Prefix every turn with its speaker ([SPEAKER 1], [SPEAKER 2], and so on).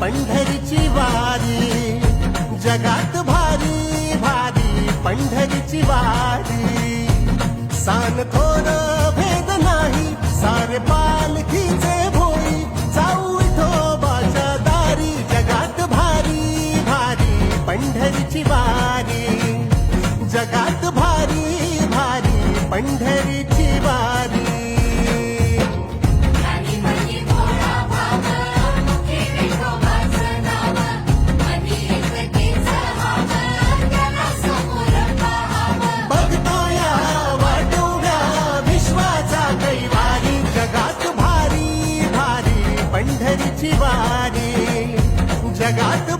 [SPEAKER 1] पंढरीची वारी जगात भारी भारी पंढरीची वारी. सान थोर भेद नाही सारे पालखीचे भोई जाऊ विठोबाच्या दारी जगात भारी भारी पंढरीची वारी. जगात भारी भारी पंढरीची जगात